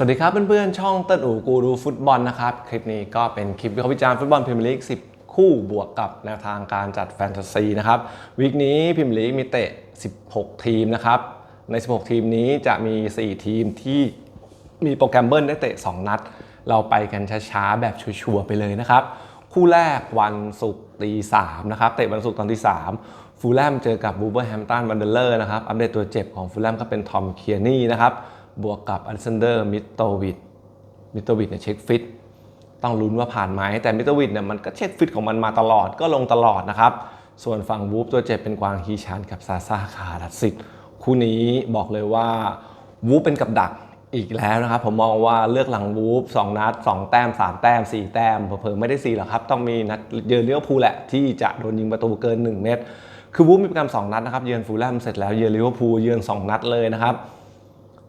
สวัสดีครับเพื่อนๆ ช่องเติ้ลอู่กูรูฟุตบอลนะครับ คลิปนี้ก็เป็นคลิปวิเคราะห์วิจารณ์ฟุตบอลพรีเมียร์ลีก 10 คู่บวกกับแนวทางการจัดแฟนตาซีนะครับวีคนี้พรีเมียร์ลีกมีเตะ 16 ทีมนะครับ ใน 16 ทีมนี้จะมี 4 ทีมที่มีโปรแกรมเบิลได้เตะ 2 นัด เราไปกันช้าๆ แบบชัวร์ๆไปเลยนะครับ คู่แรกวันศุกร์ตีสามนะครับเตะวันศุกร์ตอนที่3ฟูลแลมเจอกับบูเบอร์แฮมตันวันเดอร์เลอร์นะครับอัปเดตตัวเจ็บของฟูลแลมก็เป็นทอมเคียนี่นะครับ บวกกับอ l เล x นเดอร์มิโตวิดมิโตวิดเนี่ยเช็คฟิตต้องลุ้นว่าผ่านไหมแต่มิโตวิดเนี่ยมันก็เช็คฟิตของมันมาตลอดก็ลงตลอดนะครับ ส่วนฝั่งวูฟตัวเจ็บเป็นกวางฮีชานกับซาซาคาดัสิทธิ์คู่นี้บอกเลยว่าวูฟเป็นกับดักอีกแล้วนะครับ ผมมองว่าเลือกหลังวูฟ2นัด 2 แต้ม 3 แต้ม 4 แต้มเผลอๆไม่ได้4หรอกครับ ต้องมีนัดเยือนเลี้ยวภูลแหละ ที่จะโดนยิงประตูเกิน 1 เมตร คือวูฟมีโปรแกรม2นัดนะครับ เยือนฟูลแลมเสร็จแล้วเยือนลิเวอร์พูลเยือน 2 นัดเลยนะครับ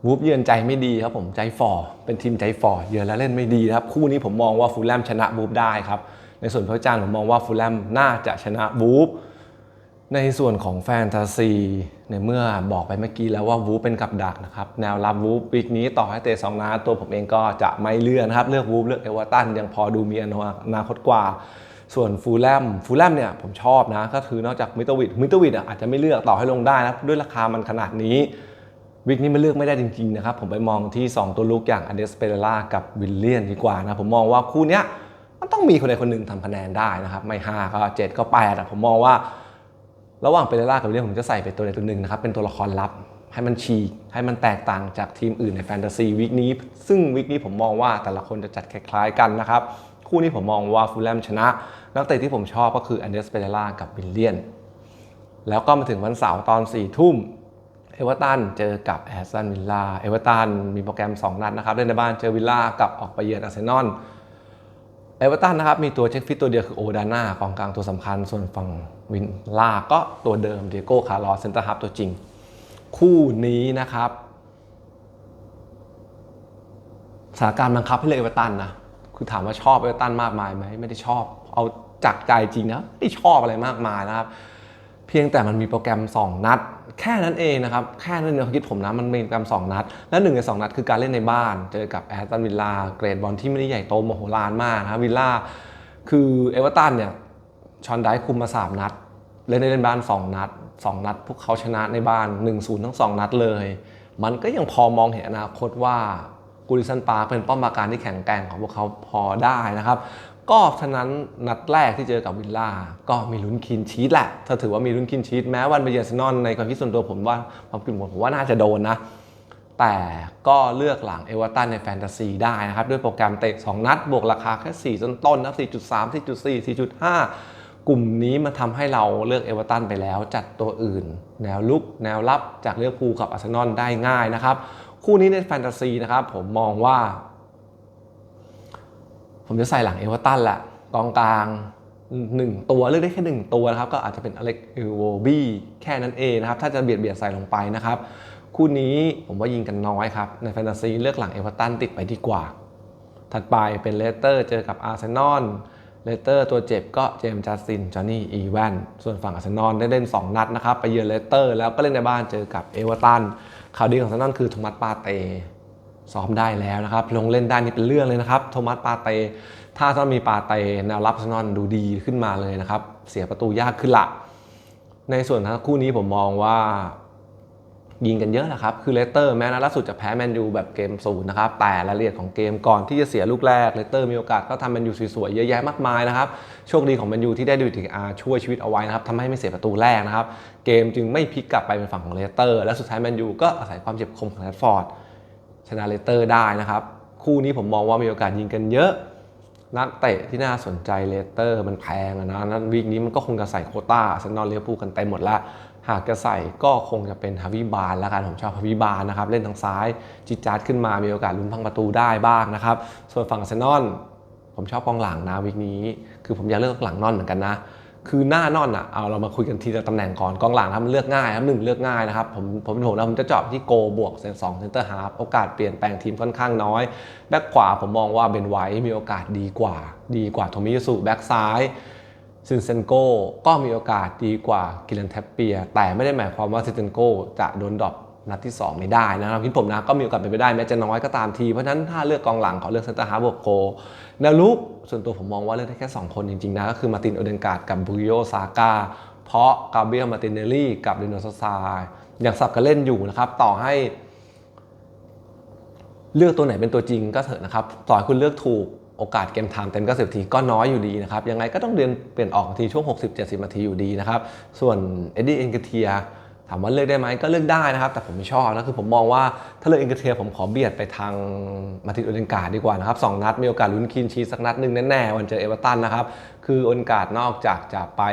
วูฟเยือนใจไม่ดีครับผมใจฝ่อเป็นทีมใจฝ่อเยือนแล้วเล่นไม่ดีครับ คู่นี้ผมมองว่าฟูลแลมชนะวูฟได้ครับ ในส่วนพระจานผมมองว่าฟูลแลมน่าจะชนะวูฟในส่วนของแฟนตาซีในเมื่อบอกไปเมื่อกี้แล้วว่าวูฟเป็นกับดักนะครับ แนวรับวูฟปีกนี้ต่อให้เตะสองนัดตัวผมเองก็จะไม่เลือกนะครับ เลือกวูฟเลือกเอเวอร์ตันยังพอดูมีอนาคตกว่า ส่วนฟูลแลมฟูลแลมเนี่ยผมชอบนะ ก็คือนอกจากมิตวิดมิตวิดอาจจะไม่เลือกต่อให้ลงได้นะด้วยราคามันขนาดนี้ วิกนี้มันเลือกไม่ได้จริงๆนะครับผมไปมองที่ 2 ตัวลูกอย่างอเดสเปเรล่ากับวิลเลียนดีกว่านะผมมองว่าคู่นี้มันต้องมีคนใดคนหนึ่งทำคะแนนได้นะครับไม่ 5 ก็ 7 ก็8อะผมมองว่า ระหว่างเปเรล่ากับวิลเลียนผมจะใส่เป็นตัวใดตัวหนึ่งนะครับเป็นตัวละครลับให้มันฉีกให้มันแตกต่างจากทีมอื่นในแฟนตาซีวิกนี้ ซึ่งวิกนี้ผมมองว่าแต่ละคนจะจัดคล้ายๆกันนะครับคู่นี้ผมมองว่าฟูลแลมชนะ นักเตะที่ผมชอบก็คืออเดสเปเรล่ากับวิลเลียน แล้วก็มาถึงวันเสาร์ตอน4ี่ทุ่ม เอเวอร์ตันเจอกับแอสตันวิลล่าเอเวอร์ตันมีโปรแกรม 2 นัดนะครับเล่นในบ้านเจอวิลล่ากับออกไปเยือนอาร์เซนอลเอเวอร์ตันนะครับมีตัวเช็คฟิตตัวเดียวคือโอดาน่ากองกลางตัวสำคัญ ส่วนฝั่งวินล่าก็ตัวเดิมเดียโก้คาร์ลอสเซนเตอร์ฮับตัวจริง คู่นี้นะครับสถานการณ์บังคับให้เลือกเอเวอร์ตันนะคือถามว่าชอบเอเวอร์ตันมากมายไหมไม่ได้ชอบ เอาจากใจจริงนะไม่ชอบอะไรมากมายนะครับ เพียงแต่มันมีโปรแกรม 2 นัด แค่นั้นเองนะครับ แค่นั้นในควาคิดผมนะมันมีโปรแกรม2นัด และหนึ่งใน2นัดคือการเล่นในบ้าน เจอกับแอสตันวิลล่าเกรดบอลที่ไม่ได้ใหญ่โตมโหฬารมากนะวิลล่าคือเอเวอร์ตันเนี่ยชอนไดคุมมา 3 นัด เล่นในเล่นบ้าน 2 นัด 2 นัด พวกเขาชนะในบ้าน 1-0 ทั้ง 2 นัดเลย มันก็ยังพอมองเห็นอนาคตว่ากูริสันปาร์เป็นป้อมปราการที่แข็งแกร่งของพวกเขาพอได้นะครับ ก็ฉะนั้นนัดแรกที่เจอกับวิลล่าก็มีลุ้นคินชีตแหละถ้าถือว่ามีลุ้นคินชีตแม้วันไปเยือนอาร์เซนอลในความคิดส่วนตัวผมว่าความคิดผมผมว่าน่าจะโดนนะ แต่ก็เลือกหลังเอเวอร์ตันในแฟนตาซีได้นะครับ ด้วยโปรแกรมเตะ 2 นัด บวกราคาแค่ 4 ต้นต้นนะ4.3 4.4 4.5 กลุ่มนี้มันทำให้เราเลือกเอเวอร์ตันไปแล้ว จัดตัวอื่น แนวลุกแนวรับจากเลือกพูกับอาร์เซนอลได้ง่ายนะครับคู่นี้ในแฟนตาซีนะครับผมมองว่า ผมจะใส่หลังเอเวอร์ตันแหละกองกลางหนึ่งตัวเลือกได้แค่หนึ่งตัวนะครับก็อาจจะเป็นอเล็กเอโวบี้แค่นั้นเองนะครับถ้าจะเบียดเบียดใส่ลงไปนะครับคู่นี้ผมว่ายิงกันน้อยครับ ในแฟนตาซีเลือกหลังเอเวอร์ตันติดไปดีกว่า ถัดไปเป็นเลสเตอร์เจอกับอาร์เซนอลเลสเตอร์ตัวเจ็บก็เจมส์จัสตินจอห์นนี่อีแวนส่วนฝั่งอาร์เซนอลได้เล่น 2 นัดนะครับไปเยือนเลสเตอร์แล้วก็เล่นในบ้านเจอกับเอเวอร์ตันข่าวดีของอาร์เซนอลคือโทมัสปาเต ซ้อมได้แล้วนะครับ ลงเล่นได้นี่เป็นเรื่องเลยนะครับ โทมัสปาเต ถ้าต้องมีปาเตแนวรับซนอลดูดีขึ้นมาเลยนะครับ เสียประตูยากขึ้นละ ในส่วนทั้งคู่นี้ผมมองว่ายิงกันเยอะนะครับ คือเลสเตอร์แม้นัดล่าสุดจะแพ้แมนยูแบบเกมศูนย์นะครับ แต่รายละเอียดของเกมก่อนที่จะเสียลูกแรกเลสเตอร์มีโอกาสก็ทำแมนยูสวยๆเยอะแยะมากมายนะครับ โชคดีของแมนยูที่ได้ดูถึงอาช่วยชีวิตเอาไว้นะครับทำให้ไม่เสียประตูแรกนะครับ เกมจึงไม่พลิกกลับไปเป็นฝั่งของเลสเตอร์ และสุดท้ายแมนยูก็อาศัยความเจ็บคมของแรดฟอร์ด ชนะเลสเตอร์ได้นะครับ คู่นี้ผมมองว่ามีโอกาสยิงกันเยอะ นักเตะที่น่าสนใจเลสเตอร์มันแพงนะนั้นวีคนี้มันก็คงจะใส่โคต้าเซนนอลเลี้ยวพูกันเต็มหมดละหากจะใส่ก็คงจะเป็นฮาวิบาลแล้วกันผมชอบฮาวิบาลนะครับ เล่นทางซ้ายจิจาร์ดขึ้นมามีโอกาสลุ้นพังประตูได้บ้างนะครับ ส่วนฝั่งเซนอลผมชอบกองหลังนะวีคนี้ คือผมอยากเลือกหลังนอนเหมือนกันนะ คือหน้านอนอะเอาเรามาคุยกันทีละตำแหน่งก่อนกองหลังครับมันเลือกง่ายครับหนึ่งเลือกง่ายนะครับผมผมเป็นผมนะผมจะเจาะที่โกบวกเซนสองเซนเตอร์ฮาร์โอกาสเปลี่ยนแปลงทีมค่อนข้างน้อย แบ็คขวาผมมองว่าเบนไวท์มีโอกาสดีกว่า ดีกว่าโทมิยสุแบ็คซ้ายซินเซนโกก็มีโอกาสดีกว่ากิลันแทปเปีย แต่ไม่ได้หมายความว่าซินเซนโกจะโดนดรอป นัดที่ 2 ไม่ได้นะครับคิดผมนะก็มีโอกาสเป็นไปได้แม้จะน้อยก็ตามที เพราะฉะนั้นถ้าเลือกกองหลังขอเลือกเซนเตอร์ฮาร์บวกโกแนวลุกส่วนตัวผมมองว่าเลือกได้แค่ 2 คนจริงๆนะก็คือมาตินโอเดนการ์ดกับบุริโยซาก้าเพราะกาเบรียลมาตินเนลลี่กับเรโนซาซายังสับกันเล่นอยู่นะครับต่อให้ เลือกตัวไหนเป็นตัวจริงก็เถอะนะครับต่อให้คุณเลือกถูกโอกาสเกมไทม์เต็ม90ทีก็น้อยอยู่ดีนะครับยังไงก็ต้องเดินเปลี่ยนออกทีช่วง 60-70นาทีอยู่ดีนะครับส่วนเอ็ดดี้เอ็นเกเทีย ถามว่าเลือกได้ไหมก็เลือกได้นะครับ แต่ผมไม่ชอบนะคือผมมองว่าถ้าเลือกเอ็นเกเทียผมขอเบียดไปทางมาตินโอเดนการ์ดดีกว่านะครับสองนัดมีโอกาสลุ้นคีนชีสสักนัดหนึ่งแน่ๆวันเจอเอเวอร์ตันนะครับ คือโอเดนการ์ดนอกจากจะไป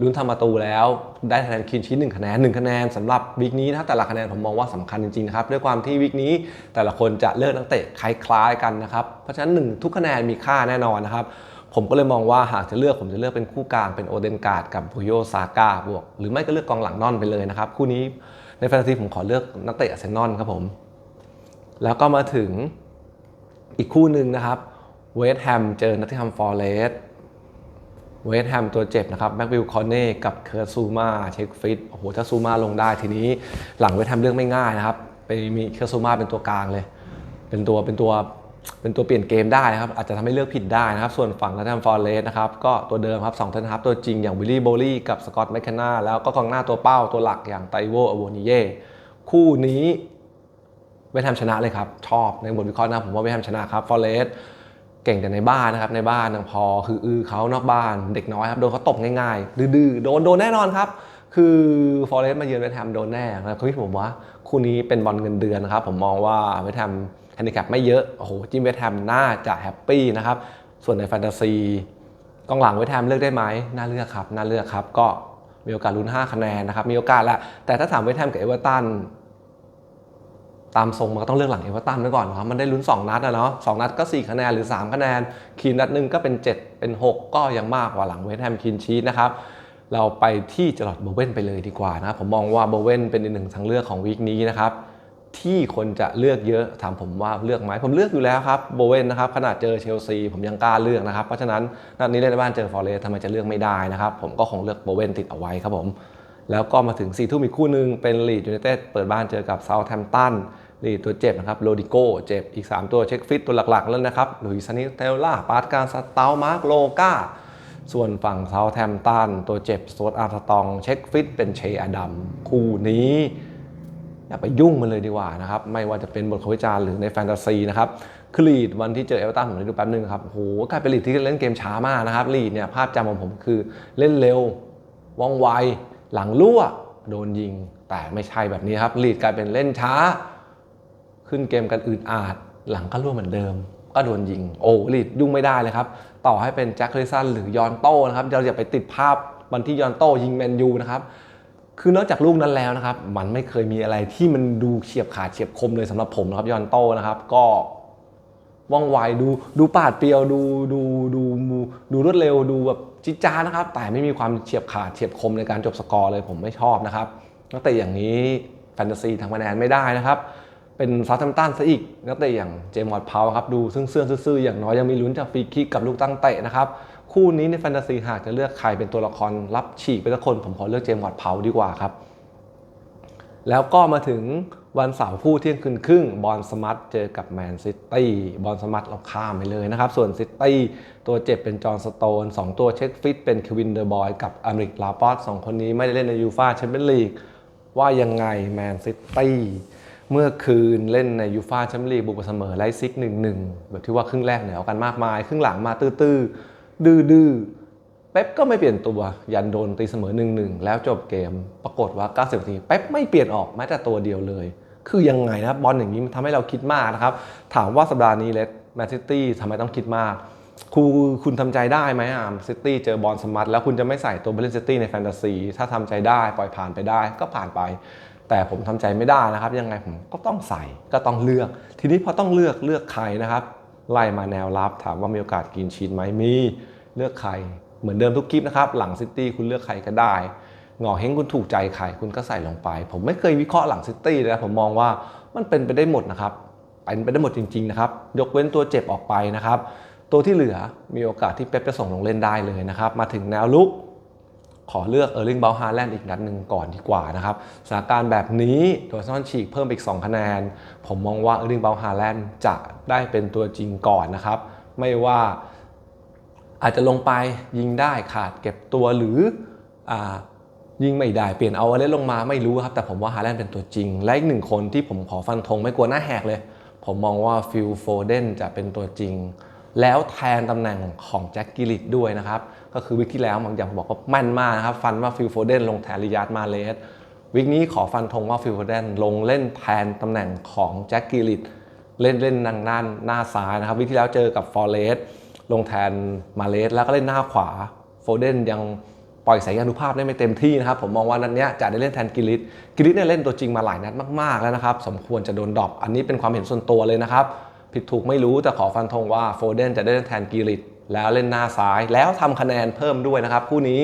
ลุ้นทำประตูแล้ว ได้คะแนนคีนชีสหนึ่งคะแนนหนึ่งคะแนนสำหรับวีคนี้นะแต่ละคะแนนผมมองว่าสำคัญจริงๆนะครับด้วยความที่วีคนี้แต่ละคนจะเลือกนักเตะคล้ายๆกันนะครับเพราะฉะนั้นหนึ่งทุกคะแนนมีค่าแน่นอนนะครับ ผมก็เลยมองว่าหากจะเลือกผมจะเลือกเป็นคู่กลางเป็นโอเดนการ์ดกับบุโยซาก้าบวก หรือไม่ก็เลือกกองหลังนอนไปเลยนะครับ คู่นี้ในแฟนตาซีผมขอเลือกนักเตะอาร์เซนอลครับผม แล้วก็มาถึงอีกคู่หนึ่งนะครับเวสต์แฮมเจอนัตติแฮมฟอร์เรสเวสต์แฮมตัวเจ็บนะครับแม็กวิลคอนเน่กับเคิร์ซูมาเช็คฟิตโอ้โหถ้าซูมาลงได้ทีนี้หลังเวสต์แฮมเลือกไม่ง่ายนะครับ ไปมีเคิร์ซูมาเป็นตัวกลางเลย เป็นตัวเป็นตัว เป็นตัวเปลี่ยนเกมได้นะครับ อาจจะทำให้เลือกผิดได้นะครับ ส่วนฝั่งนัทแฮมฟอร์เรสนะครับ ก็ตัวเดิมครับสองท่านครับตัวจริงอย่างวิลลี่โบลี่กับสกอตต์แมคคนนาแล้วก็กองหน้าตัวเป้าตัวหลักอย่างไตโวอโวนิเย่คู่นี้เวสต์แฮมชนะเลยครับ ชอบในบทวิเคราะห์นะผมว่าเวสต์แฮมชนะครับฟอร์เรสเก่งแต่ในบ้านนะครับในบ้านยังพอคืออือเขานอกบ้านเด็กน้อยครับโดนเขาตบง่ายๆ ดื้อๆโดนโดนแน่นอนครับคือฟอร์เรสมาเยือนเวสต์แฮมโดนแน่นะครับคือผมว่าคู่นี้เป็นบอลเงินเดือนนะครับผมมองว่าเวสต์แฮม แฮนดิแคปไม่เยอะ โอ้โห จิมเวสต์แฮมน่าจะแฮปปี้นะครับ ส่วนในแฟนตาซีกองหลังเวสต์แฮมเลือกได้ไหมน่าเลือกครับ น่าเลือกครับ ก็มีโอกาสลุ้น 5 คะแนนนะครับ มีโอกาสแหละ แต่ถ้าถามเวสต์แฮมกับเอเวอร์ตันตามทรงมันก็ต้องเลือกหลังเอเวอร์ตันไว้ก่อนครับ มันได้ลุ้น 2 นัดอะเนาะสนัดก็ 4 คะแนนหรือ 3 คะแนน คีนนัดหนึ่งก็เป็น 7 เป็น 6 ก็ยังมากกว่าหลังเวสต์แฮมคีนชีสนะครับเราไปที่จลอดโบเวนไปเลยดีกว่านะผมมองว่าโบเวนเป็นอีกหนึ่งทางเลือกของวีคนี้นะครับ ที่คนจะเลือกเยอะถามผมว่าเลือกไหมผมเลือกอยู่แล้วครับโบเวนนะครับขนาดเจอเชลซีผมยังกล้าเลือกนะครับ เพราะฉะนั้นนัดนี้เล่นในบ้านเจอฟอร์เรสทำไมจะเลือกไม่ได้นะครับ ผมก็คงเลือกโบเวนติดเอาไว้ครับผม แล้วก็มาถึง4ี่ทุ่มอีกคู่หนึ่งเป็นลีดยูไนเต็ดเปิดบ้านเจอกับเซาท์แฮมป์ตันลีดตัวเจ็บนะครับโรดิโก้เจ็บอีก 3 ตัวเช็คฟิตตัวหลักๆแล้วนะครับหลุยส์ซานิเทลล่าปาร์ตการสเตลมาร์กโลกาส่วนฝั่งเซาท์แฮมป์ตันตัวเจ็บโตดอาร์ตตองเช็คฟิตเป็นเชอดัมคู่นี้ อย่าไปยุ่งมันเลยดีกว่านะครับ ไม่ว่าจะเป็นบทวิจารณ์หรือในแฟนตาซีนะครับคือลีดวันที่เจอเอเวอร์ตันผมได้ดูแป๊บนึงครับโหกลายเป็นลีดที่เล่นเกมช้ามากนะครับลีดเนี่ยภาพจำของผมคือเล่นเร็วว่องไวหลังรั่วโดนยิง แต่ไม่ใช่แบบนี้ครับลีดกลายเป็นเล่นช้า ขึ้นเกมกันอืดอาด หลังก็รั่วเหมือนเดิม ก็โดนยิง โอ้ลีดยุ่งไม่ได้เลยครับ ต่อให้เป็นแจ็คเลสันหรือยอนโต้นะครับเราอย่าไปติดภาพวันที่ยอนโต้ยิงแมนยูนะครับ คือนอกจากลูกนั้นแล้วนะครับ มันไม่เคยมีอะไรที่มันดูเฉียบขาดเฉียบคมเลยสำหรับผมนะครับยอนโต้นะครับ ก็ว่องไวดูดูปาดเปรียวดูดูดูดูดูรวดเร็วดูแบบจิจ้านะครับ แต่ไม่มีความเฉียบขาดเฉียบคมในการจบสกอร์เลยผมไม่ชอบนะครับนักเตะอย่างนี้แฟนตาซีทำคะแนนไม่ได้นะครับเป็นซาทัมตันซะอีกนักเตะอย่างเจมส์วอร์ดพาวครับดูซึ่งเสื่อซื่อๆอย่างน้อยยังมีลุ้นจากฟรีคิกกับลูกตั้งเตะนะครับ คู่นี้ในแฟนตาซีหากจะเลือกใครเป็นตัวละครรับฉีกไปสักคน ผมขอเลือกเจมส์วอร์ดพาดีกว่าครับ แล้วก็มาถึงวันเสาร์คู่เที่ยงคืนครึ่งบอลสมัตเจอกับแมนซิตี้บอลสมัตเราข้ามไปเลยนะครับ ส่วนซิตี้ตัวเจ็บเป็นจอห์นสโตน 2 ตัวเช็คฟิตเป็นเควินเดอร์บอยกับอเมริกลาปอสสองคนนี้ไม่ได้เล่นในยูฟาแชมเปี้ยนลีกว่ายังไงแมนซิตี้เมื่อคืนเล่นในยูฟาแชมเปี้ยนลีกบุกไปเสมอไลซิกหนึ่งหนึ่งแบบที่ว่าครึ่งแรกเหนือกันมากมาย ครึ่งหลังมาตื้อๆ ดื้อๆเป๊ปก็ไม่เปลี่ยนตัวยันโดนตีเสมอ1นหนึ่งแล้วจบเกม ปรากฏว่า 90นาทีเป๊ปไม่เปลี่ยนออกแม้แต่ตัวเดียวเลย คือยังไงนะบอลอย่างนี้มันทำให้เราคิดมากนะครับ ถามว่าสัปดาห์นี้เลสแมนซิตี้ทำไมต้องคิดมากครูคุณทำใจได้ไหมอะซิตี้เจอบอลสมัตแล้วคุณจะไม่ใส่ตัวเบลนซิตี้ในแฟนตาซีถ้าทำใจได้ปล่อยผ่านไปได้ก็ผ่านไป แต่ผมทำใจไม่ได้นะครับ ยังไงผมก็ต้องใส่ก็ต้องเลือก ทีนี้พอต้องเลือกเลือกใครนะครับ ไล่มาแนวรับ ถามว่ามีโอกาสกินชีนไหมมี เลือกใคร เหมือนเดิมทุกคลิปนะครับ หลังซิตี้คุณเลือกใครก็ได้หงอเฮงคุณถูกใจใครคุณก็ใส่ลงไป ผมไม่เคยวิเคราะห์หลังซิตี้เลยนะผมมองว่ามันเป็นไปได้หมดนะครับเป็นไปได้หมดจริงๆนะครับยกเว้นตัวเจ็บออกไปนะครับตัวที่เหลือมีโอกาสที่เป๊ปจะส่งลงเล่นได้เลยนะครับมาถึงแนวลุก ขอเลือกเออร์ลิงเบลฮาแลนด์อีกนัดหนึ่งก่อนดีกว่านะครับสถานการณ์แบบนี้โดยซอนฉีกเพิ่มอีก 2 คะแนน ผมมองว่าเออร์ลิงเบลฮาแลนด์จะได้เป็นตัวจริงก่อนนะครับ ไม่ว่าอาจจะลงไปยิงได้ขาดเก็บตัวหรืออยิงไม่ได้เปลี่ยนเอาอะไรลงมาไม่รู้ครับ แต่ผมว่าฮาแลนด์เป็นตัวจริง และอีกหนึ่งคนที่ผมขอฟันธงไม่กลัวหน้าแหกเลย ผมมองว่าฟิลโฟเดนจะเป็นตัวจริง แล้วแทนตำแหน่งของแจ็คกิลิตด้วยนะครับ ก็คือวิกที่แล้วบางอย่างบอกว่าแม่นมากนะครับ ฟันว่าฟิลโฟเดนลงแทนริยาร์ดมาเลสวิกนี้ขอฟันธงว่าฟิลโฟเดนลงเล่นแทนตำแหน่งของแจ็คกิลิตเล่นเล่นทางด้านหน้าซ้ายนะครับ วิกที่แล้วเจอกับฟอร์เรสลงแทนมาเลสแล้วก็เล่นหน้าขวาโฟเดนยังปล่อยสายยานุภาพได้ไม่เต็มที่นะครับ ผมมองว่านัดเนี้ยจะได้เล่นแทนกิลิตกิลิตเนี่ยเล่นตัวจริงมาหลายนัดมากๆแล้วนะครับ สมควรจะโดนดรอปอันนี้เป็นความเห็นส่วนตัวเลยนะครับ ผิดถูกไม่รู้แต่ขอฟันธงว่าโฟเดนจะได้เล่นแทนกิลิต แล้วเล่นหน้าซ้ายแล้วทำคะแนนเพิ่มด้วยนะครับ คู่นี้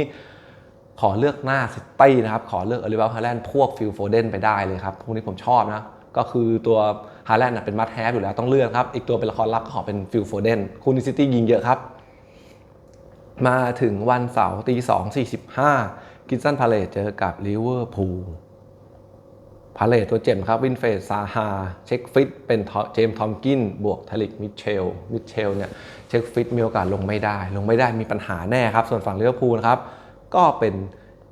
ขอเลือกหน้าซิตี้นะครับ ขอเลือกอลิเวลฮาแลนด์พวกฟิลโฟเดนไปได้เลยครับคู่นี้ผมชอบนะ ก็คือตัวฮาแลนด์เป็นมัดแฮปอยู่แล้วต้องเลือกครับ อีกตัวเป็นละครลับก็ขอเป็นฟิลโฟเดนคู่นี้ซิตี้ยิงเยอะครับ มาถึงวันเสาร์ตีสองสี่สิบห้ากินสันพาเลตเจอกับลิเวอร์พูล พาเลตตัวเจ็บครับวินเฟสซาฮาเช็คฟิตเป็นเจมส์ทอมกินบวกทลิกมิเชลมิเชลเนี่ยเช็คฟิตมีโอกาสลงไม่ได้ ลงไม่ได้มีปัญหาแน่ครับ ส่วนฝั่งเลิเวอร์พูลนะครับ ก็เป็น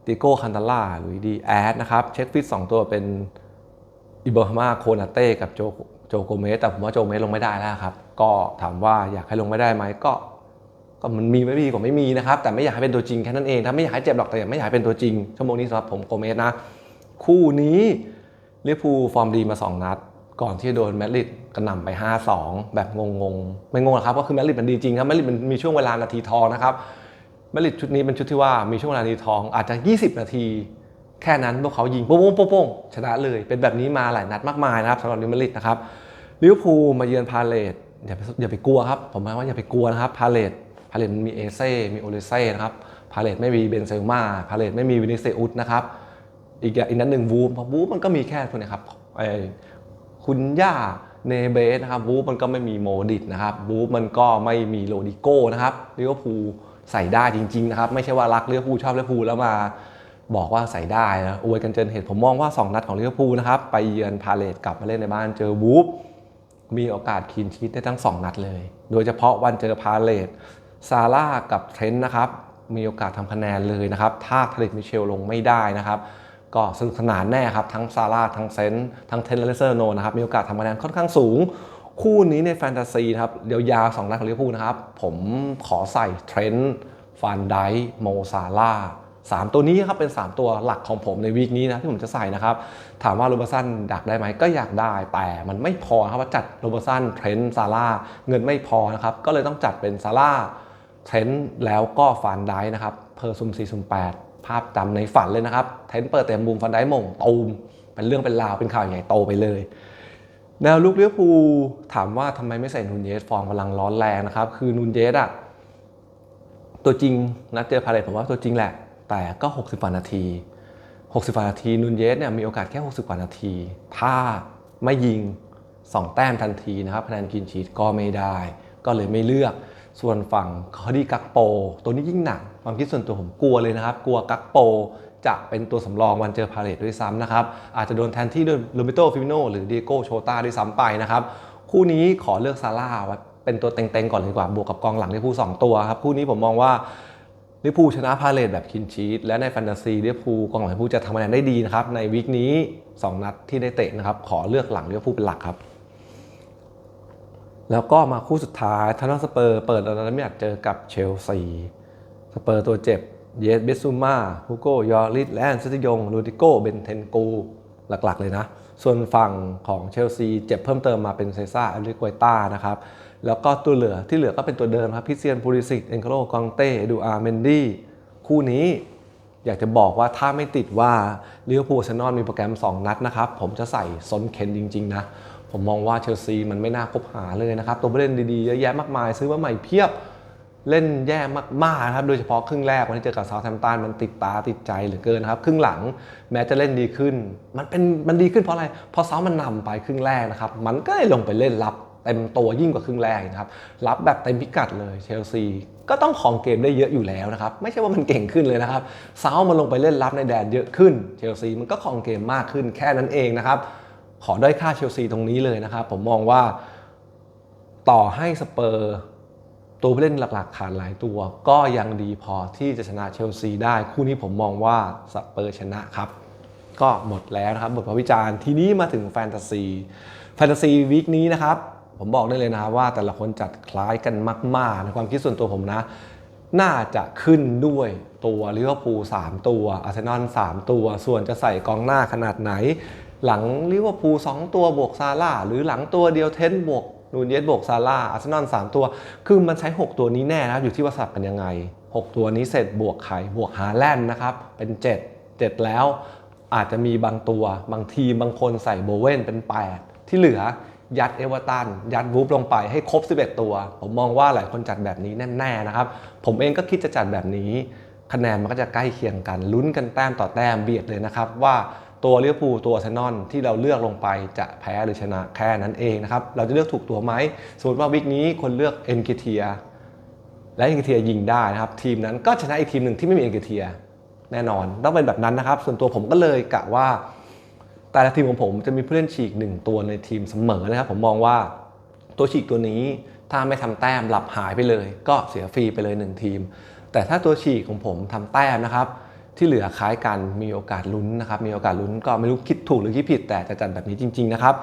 ติโก้คันตาล่าหรือดีแอดนะครับเช็คฟิต 2 ตัวเป็นอิโบฮามาโคนาเต้กับโจโจโกเมสแต่ผมว่าโจโกเมสลงไม่ได้แล้วครับ ก็ถามว่าอยากให้ลงไม่ได้ไหมก็ก็มันมีไม่มีกว่าไม่มีนะครับ แต่ไม่อยากให้เป็นตัวจริงแค่นั้นเองถ้าไม่อยากให้เจ็บหรอกแต่ไม่อยากให้เป็นตัวจริงชั่วโมงนี้สำหรับผมโกเมสนะคู่นี้ เวอร์พูลฟอร์มดีมา 2 นัด ก่อนที่จะโดนแมดริดกระหน่ำไป 5-2 แบบงงๆ ไม่งงหรอกครับก็คือแมดริดมันดีจริงครับแมดริดมันมีช่วงเวลานาทีทองนะครับแมดริดชุดนี้เป็นชุดที่ว่ามีช่วงเวลานาทีทอง อาจจะ 20 นาที แค่นั้นพวกเขายิงโป้งๆโป้งชนะเลย เป็นแบบนี้มาหลายนัดมากมายนะครับสำหรับลิเวอร์พูลนะครับลิเวอร์พูลมาเยือนพาเลตอย่าไปอย่าไปกลัวครับผมหมายว่าอย่าไปกลัวนะครับพาเลตพาเลตมีเอเซ่มีโอเลเซ่นะครับพาเลตไม่มีเบนเซลมาพาเลตไม่มีวินิเซอุสนะครับ อีกอย่างอีกนั้นหนึ่งวูฟวูฟมันก็มีแค่คนนี้ครับไอคุณย่าเนเบสนะครับวูฟมันก็ไม่มีโมดิตนะครับวูฟมันก็ไม่มีโรดิโก้นะครับเลิเวอร์พูลใส่ได้จริงๆนะครับไม่ใช่ว่ารักเลิเวอร์พูลชอบเลิเวอร์พูลแล้วมาบอกว่าใส่ได้นะอวยกันเกินเหตุผมมองว่า 2 นัดของลิเวอร์พูลนะครับ ไปเยือนพาเลตกลับมาเล่นในบ้านเจอวูฟมีโอกาสคีนชีตได้ทั้ง 2 นัดเลย โดยเฉพาะวันเจอพาเลตซาร่ากับเทรนต์นะครับ มีโอกาสทำคะแนนเลยนะครับ ถ้าทลิกมิเชลลงไม่ได้นะครับ ก็สนุกสนานแน่ครับ ทั้งซาร่าทั้งเซนทั้งเทนเลเซอร์โนนะครับ มีโอกาสทำคะแนนค่อนข้างสูง คู่นี้ในแฟนตาซีนะครับเดี๋ยวยาวสองนัดของลิเวอร์พูลนะครับ ผมขอใส่เทรนต์ฟานไดโมซาร่าสามตัวนี้ครับเป็น 3 ตัวหลักของผมในวีคนี้นะที่ผมจะใส่นะครับ ถามว่าโรบอร์สันดักได้ไหมก็อยากได้ แต่มันไม่พอครับว่าจัดโรบอร์สันเทรนต์ซาร่าเงินไม่พอนะครับ ก็เลยต้องจัดเป็นซาร่าเทรนต์แล้วก็ฟานไดนะครับเพอร์ซุม4ซุม8 ภาพจำในฝันเลยนะครับ เทนเปิดเต็มบูมฟันได้มงตูมเป็นเรื่องเป็นราวเป็นข่าวใหญ่โตไปเลย แนวลุกเลี้ยวภูถามว่าทำไมไม่ใส่นูนเยสฟอร์มกำลังร้อนแรงนะครับ คือนูนเยสอะตัวจริงนัดเจอพาเลตผมว่าตัวจริงแหละ แต่ก็ 60กว่านาที 60กว่านาทีนูนเยสเนี่ยมีโอกาสแค่ 60กว่านาที ถ้าไม่ยิง 2 แต้มทันทีนะครับคะแนนกินชีตก็ไม่ได้ ก็เลยไม่เลือก ส่วนฝั่งคอดี้กักโป ตัวนี้ยิ่งหนักความคิดส่วนตัวผมกลัวเลยนะครับ กลัวกักโป จะเป็นตัวสำรองวันเจอพาเลตด้วยซ้ำนะครับ อาจจะโดนแทนที่ด้วยลูมิโตฟิมิโนหรือเดโก้โชตาด้วยซ้ำไปนะครับ คู่นี้ขอเลือกซาร่าไว้เป็นตัวเต็งๆก่อนเลยดีกว่าบวกกับกองหลังลิเวอร์พูลสองตัวครับคู่นี้ผมมองว่าลิเวอร์พูลชนะพาเลตแบบคินชีตและในแฟนตาซีลิเวอร์พูลกองหลังลิเวอร์พูลจะทำคะแนนได้ดีนะครับในวีคนี้ 2 นัดที่ได้เตะนะครับขอเลือกหลังลิเวอร์พูลเป็นหลักครับ แล้วก็มาคู่สุดท้ายทานอสเปอร์เปิดแล้วไม่อยากเจอกับเชลซีสเปอร์ตัวเจ็บเยสเบซูมาฮูโกยอริสแลนซิติยงลูดิโกเบนเทนกูหลักๆ เลยนะ ส่วนฝั่งของเชลซีเจ็บเพิ่มเติมมาเป็นเซซ่าอลิกวยต้านะครับ แล้วก็ตัวเหลือที่เหลือก็เป็นตัวเดิมครับพิเซียนพูริสิกเอ็นคโลกองเต้ดูอาร์เมนดี้คู่นี้อยากจะบอกว่าถ้าไม่ติดว่าลิเวอร์พูลอาร์เซนอลมีโปรแกรม 2 นัดนะครับ ผมจะใส่ซนเคนจริง ๆ นะ ผมมองว่าเชลซีมันไม่น่าคบหาเลยนะครับ ตัวผู้เล่นดีๆเยอะแยะมากมาย ซื้อมาใหม่เพียบเล่นแย่มากๆนะครับ โดยเฉพาะครึ่งแรกวันที่เจอกับเซาท์แฮมป์ตันมันติดตาติดใจเหลือเกินนะครับ ครึ่งหลังแม้จะเล่นดีขึ้น มันเป็นมันดีขึ้นเพราะอะไรเพราะเซาท์มันนำไปครึ่งแรกนะครับ มันก็เลยลงไปเล่นรับเต็มตัวยิ่งกว่าครึ่งแรกนะครับ รับแบบเต็มพิกัดเลยเชลซีก็ต้องของเกมได้เยอะอยู่แล้วนะครับ ไม่ใช่ว่ามันเก่งขึ้นเลยนะครับเซามันลงไปเล่นรับในแดนเยอะขึ้นเชลซีมันก็ของเกมมากขึ้นแค่นั้นเองนะครับ ขอด้อยค่าเชลซีตรงนี้เลยนะครับ ผมมองว่าต่อให้สเปอร์ตัวผู้เล่นหลักๆขาดหลายตัว ก็ยังดีพอที่จะชนะเชลซีได้ คู่นี้ผมมองว่าสเปอร์ชนะครับ ก็หมดแล้วนะครับบทวิจารณ์ทีนี้มาถึงแฟนตาซีแฟนตาซีวีคนี้นะครับ ผมบอกได้เลยนะครับว่าแต่ละคนจัดคล้ายกันมากๆในความคิดส่วนตัวผมนะ น่าจะขึ้นด้วยตัวลิเวอร์พูล3ตัวอาร์เซนอล3ตัว ส่วนจะใส่กองหน้าขนาดไหน หลังลิเวอร์พูล2ตัวบวกซาร่าหรือหลังตัวเดียวเทนบวกนูนเยสบวกซาร่าอาร์เซนอล3ตัว คือมันใช้ 6 ตัวนี้แน่นะอยู่ที่ว่าสับกันยังไง 6 ตัวนี้เสร็จบวกไข่บวกฮาแลนด์นะครับ เป็น 7 7 แล้ว อาจจะมีบางตัว บางทีบางคนใส่โบเวนเป็น 8 ที่เหลือยัดเอเวอร์ตันยัดวูฟลงไปให้ครบ 11 ตัว ผมมองว่าหลายคนจัดแบบนี้แน่ๆนะครับ ผมเองก็คิดจะจัดแบบนี้ คะแนนมันก็จะใกล้เคียงกันลุ้นกันแต้มต่อแต้มเบียดเลยนะครับว่า ตัวเลิเวภูตัวเซนอลที่เราเลือกลงไปจะแพ้หรือชนะแค่นั้นเองนะครับ เราจะเลือกถูกตัวไหมสมมติว่าวิกนี้คนเลือกเอ็นกิเทียและเอ็นกิเทียยิงได้นะครับ ทีมนั้นก็ชนะอีกทีมหนึ่งที่ไม่มีเอ็นกิเทียแน่นอนต้องเป็นแบบนั้นนะครับ ส่วนตัวผมก็เลยกะว่า แต่ละทีมของผมจะมีผู้เล่นฉีกหนึ่งตัวในทีมเสมอนะครับ ผมมองว่าตัวฉีกตัวนี้ถ้าไม่ทำแต้มหลับหายไปเลย ก็เสียฟรีไปเลยหนึ่งทีม แต่ถ้าตัวฉีกของผมทำแต้มนะครับ ที่เหลือคล้ายกันมีโอกาสลุ้นนะครับมีโอกาสลุ้นก็ไม่รู้คิดถูกหรือคิดผิดแต่จะจัดแบบนี้จริง ๆ นะครับ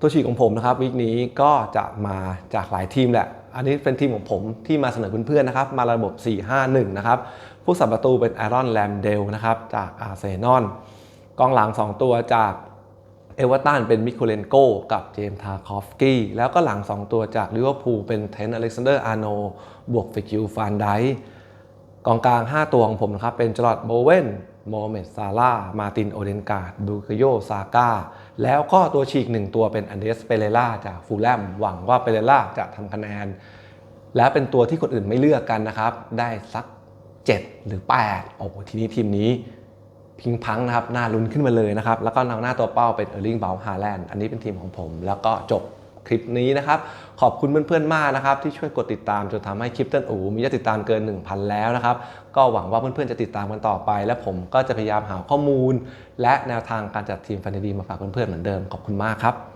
ตัวฉีกของผมนะครับวีคนี้ก็จะมาจากหลายทีมแหละ อันนี้เป็นทีมของผมที่มาเสนอเพื่อนๆนะครับ มาระบบ 4-5-1 นะครับผู้สับประตูเป็นแอรอนแลมเดลนะครับจากอาร์เซนอลกองหลัง 2 ตัวจากเอเวอร์ตันเป็นมิโคเลนโกกับเจมส์ทาคอฟสกี้แล้วก็หลัง 2 ตัวจากลิเวอร์พูลเป็นเทนอเล็กซานเดอร์อาร์โนบวกฟิกิลฟานได กองกลาง 5 ตัวของผมนะครับเป็นจอร์ดโบเวนโมเมดซาร่ามาตินโอเดนการ์ดบูกโยซาก้าแล้วก็ตัวฉีก1ตัวเป็นอันเดสเปเรล่าจากฟูลแลมหวังว่าเปเรล่าจะทำคะแนน และเป็นตัวที่คนอื่นไม่เลือกกันนะครับ ได้สัก 7 หรือ 8 โอ้โหทีนี้ทีมนี้พิงพังนะครับน่าลุ้นขึ้นมาเลยนะครับ แล้วก็นวหน้าตัวเป้าเป็นเออร์ลิงเบลฮาแลนด์อันนี้เป็นทีมของผม แล้วก็จบ คลิปนี้นะครับ ขอบคุณเพื่อนๆมากนะครับ ที่ช่วยกดติดตามจนทำให้คลิปเต้นอูมียอดติดตามเกิน 1,000 แล้วนะครับ ก็หวังว่าเพื่อนๆจะติดตามกันต่อไป และผมก็จะพยายามหาข้อมูล และแนวทางการจัดทีมแฟนดีมาฝากเพื่อนๆเหมือนเดิมขอบคุณมากครับ